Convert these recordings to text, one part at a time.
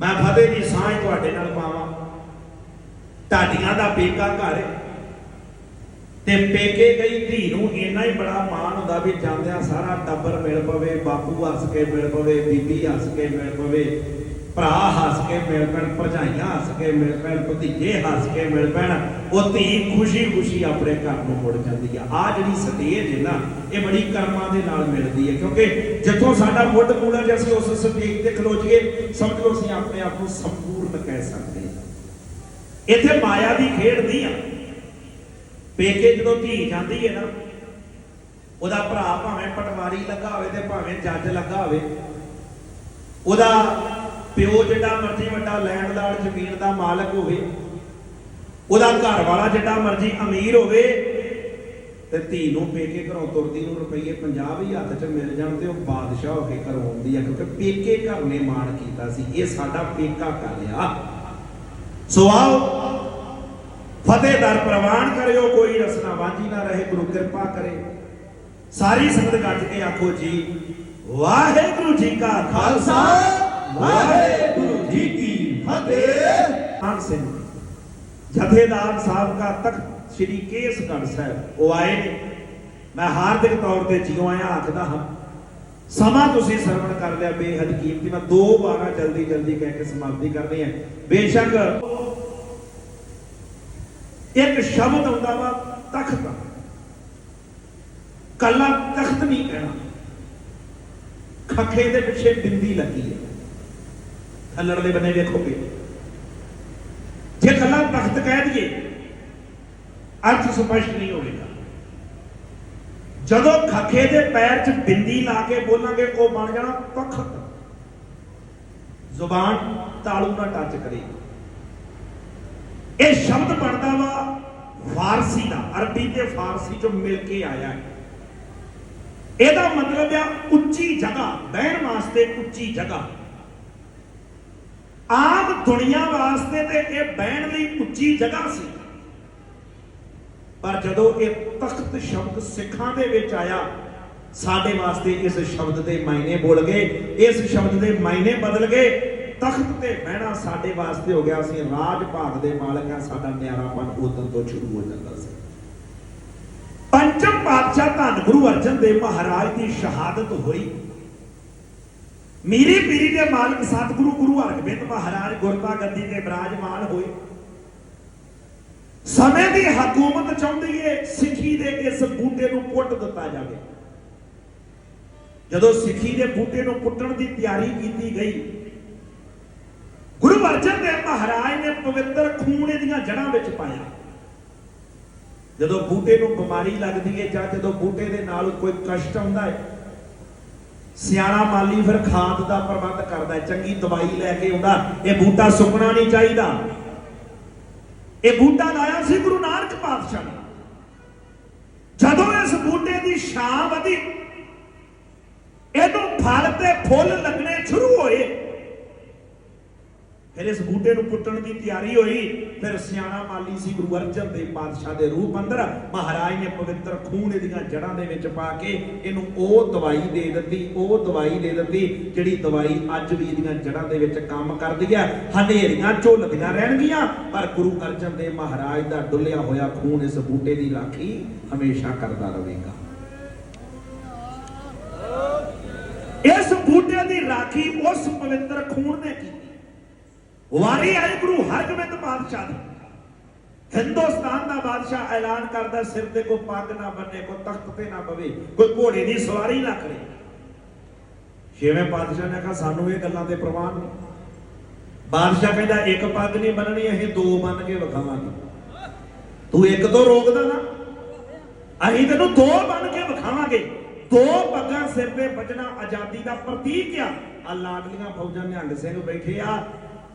ਮੈਂ ਫਤਿਹ ਦੀ ਸਾਂਝ ਤੁਹਾਡੇ ਨਾਲ ਪਾਵਾਂ। ਢਾਡੀਆਂ ਦਾ ਪੇਕਾ ਘਰ ਤੇ ਪੇਕੇ ਗਈ ਧੀ ਨੂੰ ਇੰਨਾ ਹੀ ਬੜਾ ਮਾਣ ਹੁੰਦਾ ਵੀ ਜਾਂਦਿਆਂ ਸਾਰਾ ਟੱਬਰ ਮਿਲ ਪਵੇ, ਬਾਪੂ ਹੱਸ ਕੇ ਮਿਲ ਪਵੇ, ਬੀਬੀ ਹੱਸ ਕੇ ਮਿਲ ਪਵੇ। ਭਰਾ ਹੱਸ ਕੇ ਮਿਲ ਪੈਣ, ਭਰਜਾਈਆਂ ਹੱਸ ਕੇ ਮਿਲ ਪੈਣ, ਭਤੀਜੇ ਹੱਸ ਕੇ ਮਿਲ ਪੈਣ, ਉਹ ਧੀ ਖੁਸ਼ੀ ਖੁਸ਼ੀ ਆਪਣੇ ਘਰ ਨੂੰ ਮੁੜ ਜਾਂਦੀ ਆ। ਆ ਜਿਹੜੀ ਸਟੇਜ ਹੈ ਨਾ, ਇਹ ਬੜੀ ਕਰਮਾਂ ਦੇ ਨਾਲ ਮਿਲਦੀ ਹੈ, ਕਿਉਂਕਿ ਜਿੱਥੋਂ ਸਾਡਾ ਮੁੱਢ ਮੂਲਾ ਜੇ ਅਸੀਂ ਉਸ ਸਟੇਜ ਤੇ ਖਲੋ ਜਾਈਏ, ਸਮਝ ਲਓ ਅਸੀਂ ਆਪਣੇ ਆਪ ਨੂੰ ਸੰਪੂਰਨ ਕਹਿ ਸਕਦੇ ਹਾਂ। ਇੱਥੇ ਮਾਇਆ ਦੀ ਖੇਡ ਨਹੀਂ ਆ। ਪੇਕੇ ਜਦੋਂ ਧੀ ਜਾਂਦੀ ਹੈ ਨਾ, ਉਹਦਾ ਭਰਾ ਭਾਵੇਂ ਪਟਵਾਰੀ ਲੱਗਾ ਹੋਵੇ ਤੇ ਭਾਵੇਂ ਜੱਜ ਲੱਗਾ ਹੋਵੇ, ਉਹਦਾ ਪਿਓ ਜਿਹੜਾ ਮਰਜ਼ੀ ਵੱਡਾ ਲੈਂਡਲਾਰਡ, ਜ਼ਮੀਨ ਦਾ ਮਾਲਕ ਹੋਵੇ, ਉਹਦਾ ਘਰ ਵਾਲਾ ਜਿਹੜਾ ਮਰਜ਼ੀ ਅਮੀਰ ਹੋਵੇ, ਤੇ ਧੀ ਨੂੰ ਪੇਕੇ ਘਰੋਂ ਤੁਰਦੀ ਨੂੰ ਰੁਪਈਏ 50 ਹੀ ਹੱਥ 'ਚ ਮਿਲ ਜਾਣ ਤੇ ਉਹ ਬਾਦਸ਼ਾਹ ਹੋ ਕੇ ਘਰੋਂ ਆਉਂਦੀ ਆ, ਕਿਉਂਕਿ ਪੇਕੇ ਘਰ ਨੇ ਮਾਣ ਕੀਤਾ ਸੀ। ਇਹ ਸਾਡਾ ਪੇਕਾ ਘਰ ਆ। ਸੋ ਆਓ, ਫਤਿਹਦਾਰ ਪ੍ਰਵਾਨ ਕਰਿਓ, ਕੋਈ ਰਸਨਾ ਵਾਂਝੀ ਨਾ ਰਹੇ, ਗੁਰੂ ਕਿਰਪਾ ਕਰੇ। ਸਾਰੀ ਸੰਗਤ ਗੱਜ ਕੇ ਆਖੋ ਜੀ, ਵਾਹਿਗੁਰੂ ਜੀ ਕਾ ਖਾਲਸਾ। ਫਤਿਹ ਸਿੰਘ। ਜਥੇਦਾਰ ਸਾਹਿਬ ਦਾ ਤਖਤ ਸ੍ਰੀ ਕੇਸਗੜ੍ਹ ਸਾਹਿਬ, ਉਹ ਆਏ ਨੇ। ਮੈਂ ਹਾਰਦਿਕ ਤੌਰ ਤੇ ਜਿਉ ਆਇਆ ਆਖਦਾ ਹਾਂ, ਸਮਾਂ ਤੁਸੀਂ ਸਰਵਣ ਕਰ ਲਿਆ, ਬੇਹੱਦ ਕੀਮਤੀ। ਮੈਂ ਦੋ ਵਾਰਾਂ ਜਲਦੀ ਜਲਦੀ ਕਹਿ ਕੇ ਸਮਾਪਤੀ ਕਰਨੀ ਹੈ। ਬੇਸ਼ੱਕ ਇੱਕ ਸ਼ਬਦ ਆਉਂਦਾ ਵਾ, ਤਖਤ। ਕੱਲਾ ਤਖਤ ਨਹੀਂ ਕਹਿਣਾ। ਖੱਖੇ ਦੇ ਪਿੱਛੇ ਬਿੰਦੀ ਲੱਗੀ ਹੈ। ਥੱਲੜ ਦੇ ਬੰਨੇ ਵੇਖੋਗੇ। ਤਖਤ ਅਰਥ ਸਪਸ਼ਟ ਨਹੀਂ ਹੋਵੇਗਾ। ਜਦੋਂ ਖੱਖੇ ਦੇ ਪੈਰ 'ਚ ਬਿੰਦੀ ਲਾ ਕੇ ਬੋਲਾਂਗੇ, ਉਹ ਬਣ ਜਾਣਾ ਤਖਤ ਜ਼ੁਬਾਨ ਤਾਲੂ ਨਾਲ ਟੱਚ ਕਰੇ। ਇਹ ਸ਼ਬਦ ਬਣਦਾ ਵਾ ਫਾਰਸੀ ਦਾ, ਅਰਬੀ ਤੇ ਫਾਰਸੀ ਚੋਂ ਮਿਲ ਕੇ ਆਇਆ ਹੈ। ਇਹਦਾ ਮਤਲਬ ਆ ਉੱਚੀ ਜਗ੍ਹਾ, ਬਹਿਣ ਵਾਸਤੇ ਉੱਚੀ ਜਗ੍ਹਾ। ਆਮ ਦੁਨੀਆ ਵਾਸਤੇ ਤੇ ਇਹ ਬਹਿਣ ਲਈ ਉੱਚੀ ਜਗ੍ਹਾ ਸੀ। ਪਰ ਜਦੋਂ ਇਹ ਤਖਤ ਸ਼ਬਦ ਸਿੱਖਾਂ ਦੇ ਵਿੱਚ ਆਇਆ, ਸਾਡੇ ਵਾਸਤੇ ਇਸ ਸ਼ਬਦ ਦੇ ਮਾਇਨੇ ਬੋਲ ਗਏ, ਇਸ ਸ਼ਬਦ ਦੇ ਮਾਇਨੇ ਬਦਲ ਗਏ। ਤਖਤ ਤੇ ਬਹਿਣਾ ਸਾਡੇ ਵਾਸਤੇ ਹੋ ਗਿਆ ਸੀ ਰਾਜ ਭਾਗ ਦੇ ਮਾਲਕ ਆ ਸਾਡਾ ਨਿਆਰਾਪਨ, ਉਦੋਂ ਤੋਂ ਸ਼ੁਰੂ ਹੋ ਜਾਂਦਾ ਸੀ। ਪੰਚਮ ਪਾਤਸ਼ਾਹ ਧੰਨ ਗੁਰੂ ਅਰਜਨ ਦੇਵ ਮਹਾਰਾਜ ਦੀ ਸ਼ਹਾਦਤ ਹੋਈ। ਮੀਰੀ ਪੀਰੀ ਦੇ ਮਾਲਕ ਸਤਿਗੁਰੂ ਗੁਰੂ ਹਰਗੋਬਿੰਦ ਮਹਾਰਾਜ ਗੁਰਬਾ ਗੱਦੀ ਤੇ ਬਿਰਾਜਮਾਨ ਹੋਏ। ਸਮੇਂ ਦੀ ਹਕੂਮਤ ਚਾਹੁੰਦੀ ਏ, ਸਿੱਖੀ ਦੇ ਇਸ ਬੂਟੇ ਨੂੰ ਪੁੱਟ ਦਿੱਤਾ ਜਾਵੇ। ਜਦੋਂ ਸਿੱਖੀ ਦੇ ਬੂਟੇ ਨੂੰ ਪੁੱਟਣ ਦੀ ਤਿਆਰੀ ਕੀਤੀ ਗਈ, ਗੁਰੂ ਅਰਜਨ ਦੇਵ ਮਹਾਰਾਜ ਨੇ ਪਵਿੱਤਰ ਖੂਨ ਇਹਦੀਆਂ ਜੜ੍ਹਾਂ ਵਿੱਚ ਪਾਇਆ। ਜਦੋਂ ਬੂਟੇ ਨੂੰ ਬਿਮਾਰੀ ਲੱਗਦੀ ਹੈ ਜਾਂ ਜਦੋਂ ਬੂਟੇ ਦੇ ਨਾਲ ਕੋਈ ਕਸ਼ਟ ਆਉਂਦਾ ਹੈ ਸਿਆਣਾ ਮਾਲੀ ਫਿਰ ਖਾਦ ਦਾ ਪ੍ਰਬੰਧ ਕਰਦਾ ਚੰਗੀ ਦਵਾਈ ਲੈ ਕੇ ਆਉਂਦਾ, ਇਹ ਬੂਟਾ ਸੁੱਕਣਾ ਨਹੀਂ ਚਾਹੀਦਾ। ਇਹ ਬੂਟਾ ਲਾਇਆ ਸੀ ਗੁਰੂ ਨਾਨਕ ਪਾਤਸ਼ਾਹ ਨੇ। ਜਦੋਂ ਇਸ ਬੂਟੇ ਦੀ ਛਾਂ ਵਧੀ, ਇਹਨੂੰ ਫਲ ਤੇ ਫੁੱਲ ਲੱਗਣੇ ਸ਼ੁਰੂ ਹੋਏ। ਫਿਰ ਇਸ ਬੂਟੇ ਨੂੰ ਪੁੱਟਣ ਦੀ ਤਿਆਰੀ ਹੋਈ। ਫਿਰ ਸਿਆਣਾ ਮਾਲੀ ਸੀ ਗੁਰੂ ਅਰਜਨ ਦੇਵ ਪਾਤਸ਼ਾਹ ਦੇ ਰੂਪ ਅੰਦਰ। ਮਹਾਰਾਜ ਨੇ ਪਵਿੱਤਰ ਖੂਨ ਇਹਦੀਆਂ ਜੜ੍ਹਾਂ ਦੇ ਵਿੱਚ ਪਾ ਕੇ ਇਹਨੂੰ ਉਹ ਦਵਾਈ ਦੇ ਦਿੱਤੀ, ਉਹ ਦਵਾਈ ਦੇ ਦਿੱਤੀ, ਜਿਹੜੀ ਦਵਾਈ ਅੱਜ ਵੀ ਇਹਦੀਆਂ ਜੜ੍ਹਾਂ ਦੇ ਵਿੱਚ ਕੰਮ ਕਰਦੀ ਹੈ। ਹਨੇਰੀਆਂ ਝੋਲਦੀਆਂ ਰਹਿਣਗੀਆਂ, ਪਰ ਗੁਰੂ ਅਰਜਨ ਦੇਵ ਮਹਾਰਾਜ ਦਾ ਡੁੱਲਿਆ ਹੋਇਆ ਖੂਨ ਇਸ ਬੂਟੇ ਦੀ ਰਾਖੀ ਹਮੇਸ਼ਾ ਕਰਦਾ ਰਹੇਗਾ। ਇਸ ਬੂਟੇ ਦੀ ਰਾਖੀ ਉਸ ਪਵਿੱਤਰ ਖੂਨ ਨੇ ਕੀਤੀ। ਵਾਰੀ ਆਏ ਗੁਰੂ ਹਰਗੋਬਿੰਦ ਪਾਤਸ਼ਾਹ ਦੀ। ਹਿੰਦੁਸਤਾਨ ਦਾ ਬਾਦਸ਼ਾਹ ਐਲਾਨ ਕਰਦਾ, ਸਿਰ ਤੇ ਕੋਈ ਪੱਗ ਨਾ ਬੰਨੇ, ਕੋਈ ਤਖਤ ਤੇ ਨਾ ਬਵੇ ਕੋਈ ਘੋੜੇ ਦੀ ਸਵਾਰੀ ਨਾ ਕਰੇ। ਛੇਵੇਂ ਪਾਤਸ਼ਾਹ ਨੇ ਕਿਹਾ, ਸਾਨੂੰ ਇਹ ਗੱਲਾਂ ਤੇ ਪ੍ਰਵਾਹ ਨਹੀਂ। ਬਾਦਸ਼ਾਹ ਕਹਿੰਦਾ, ਇੱਕ ਪੱਗ ਨਹੀਂ ਬੰਨਣੀ, ਅਸੀਂ ਦੋ ਬੰਨ ਕੇ ਵਿਖਾਵਾਂਗੇ। ਤੂੰ ਇੱਕ ਤੋਂ ਰੋਕਦਾ ਨਾ, ਅਸੀਂ ਤੈਨੂੰ ਦੋ ਬੰਨ ਕੇ ਵਿਖਾਵਾਂਗੇ। ਦੋ ਪੱਗਾਂ ਸਿਰ ਤੇ ਬਚਣਾ ਆਜ਼ਾਦੀ ਦਾ ਪ੍ਰਤੀਕ ਆ। ਆ ਲਾਡਲੀਆਂ ਫੌਜਾਂ ਨਿਹੰਗ ਸਿੰਘ ਬੈਠੇ ਆ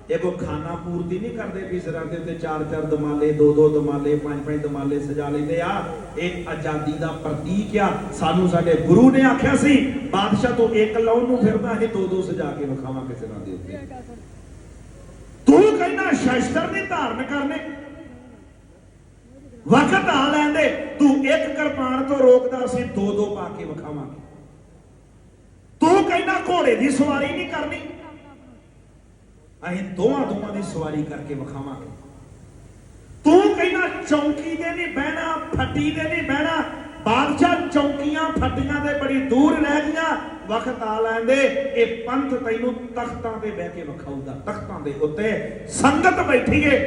ਇਹ ਕੋ ਖਾਣਾ ਪੂਰਤੀ ਨਹੀਂ ਕਰਦੇ ਵੀ ਸਿਰਾਂ ਦੇ ਉੱਤੇ ਚਾਰ ਚਾਰ ਦਮਾਲੇ, ਦੋ ਦੋ ਦਮਾਲੇ, ਪੰਜ ਪੰਜ ਦਮਾਲੇ ਸਜਾ ਲੈਂਦੇ ਆ। ਇਹ ਆਜ਼ਾਦੀ ਦਾ ਪ੍ਰਤੀਕ ਆ। ਸਾਨੂੰ ਸਾਡੇ ਗੁਰੂ ਨੇ ਆਖਿਆ ਸੀ, ਬਾਦਸ਼ਾਹ ਤੋਂ ਇੱਕ ਲਾਉਣ ਨੂੰ ਫਿਰਦਾ ਇਹ ਦੋ ਦੋ ਸਜਾ ਕੇ ਵਿਖਾਵਾਂਗੇ ਸਿਰਾਂ ਦੇ ਉੱਤੇ। ਤੂੰ ਕਹਿੰਦਾ, ਸ਼ਸਤਰ ਨਹੀਂ ਧਾਰਨ ਕਰਨੇ। ਵਕਤ ਆ ਲੈਂਦੇ, ਤੂੰ ਇੱਕ ਕਿਰਪਾਨ ਤੋਂ ਰੋਕਦਾ, ਅਸੀਂ ਦੋ ਦੋ ਪਾ ਕੇ ਵਿਖਾਵਾਂਗੇ। ਤੂੰ ਕਹਿੰਦਾ, ਘੋੜੇ ਦੀ ਸਵਾਰੀ ਨਹੀਂ ਕਰਨੀ। ਅਸੀਂ ਦੋਵਾਂ ਦੋਵਾਂ ਦੀ ਸਵਾਰੀ ਕਰਕੇ ਵਿਖਾਵਾਂਗੇ। ਤੂੰ ਕਹਿੰਦਾ ਚੌਂਕੀ ਤੇ ਨਹੀਂ ਬਹਿਣਾ, ਫੱਟੀ ਤੇ ਨਹੀਂ ਬਹਿਣਾ, ਬਾਦਸ਼ਾਹ ਚੌਂਕੀਆਂ ਫੱਟੀਆਂ ਤੇ ਬੜੀ ਦੂਰ ਰਹਿ ਗਈਆਂ ਵਕਤ ਆ ਲੈਂਦੇ, ਇਹ ਪੰਥ ਤੈਨੂੰ ਤਖਤਾਂ ਤੇ ਬਹਿ ਕੇ ਵਿਖਾਊਗਾ। ਤਖਤਾਂ ਦੇ ਉੱਤੇ ਸੰਗਤ ਬੈਠੀ ਏ,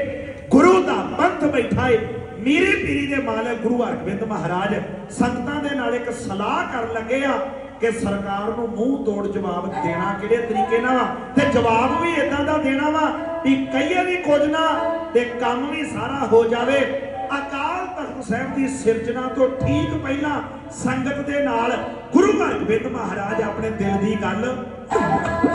ਗੁਰੂ ਦਾ ਪੰਥ ਬੈਠਾ ਏ, ਮੀਰੀ ਪੀਰੀ ਦੇ ਮਾਲਕ ਗੁਰੂ ਹਰਗੋਬਿੰਦ ਮਹਾਰਾਜ ਸੰਗਤਾਂ ਨਾਲ ਇੱਕ ਸਲਾਹ ਕਰਨ ਲੱਗੇ ਆ ਕਿ ਸਰਕਾਰ ਨੂੰ ਮੂੰਹ ਤੋੜ ਜਵਾਬ ਦੇਣਾ ਕਿਹੜੇ ਤਰੀਕੇ ਨਾਲ ਵਾ ਤੇ ਜਵਾਬ ਵੀ ਇਦਾਂ ਦਾ ਦੇਣਾ ਵਾ ਵੀ ਕਹੀਏ ਵੀ ਕੁਝ ਨਾ ਤੇ ਕੰਮ ਵੀ ਸਾਰਾ ਹੋ ਜਾਵੇ। ਅਕਾਲ ਤਖਤ ਸਾਹਿਬ ਦੀ ਸਿਰਜਣਾ ਤੋਂ ਠੀਕ ਪਹਿਲਾਂ ਸੰਗਤ ਦੇ ਨਾਲ ਗੁਰੂ ਹਰਗੋਬਿੰਦ ਮਹਾਰਾਜ ਆਪਣੇ ਦਿਲ ਦੀ ਗੱਲ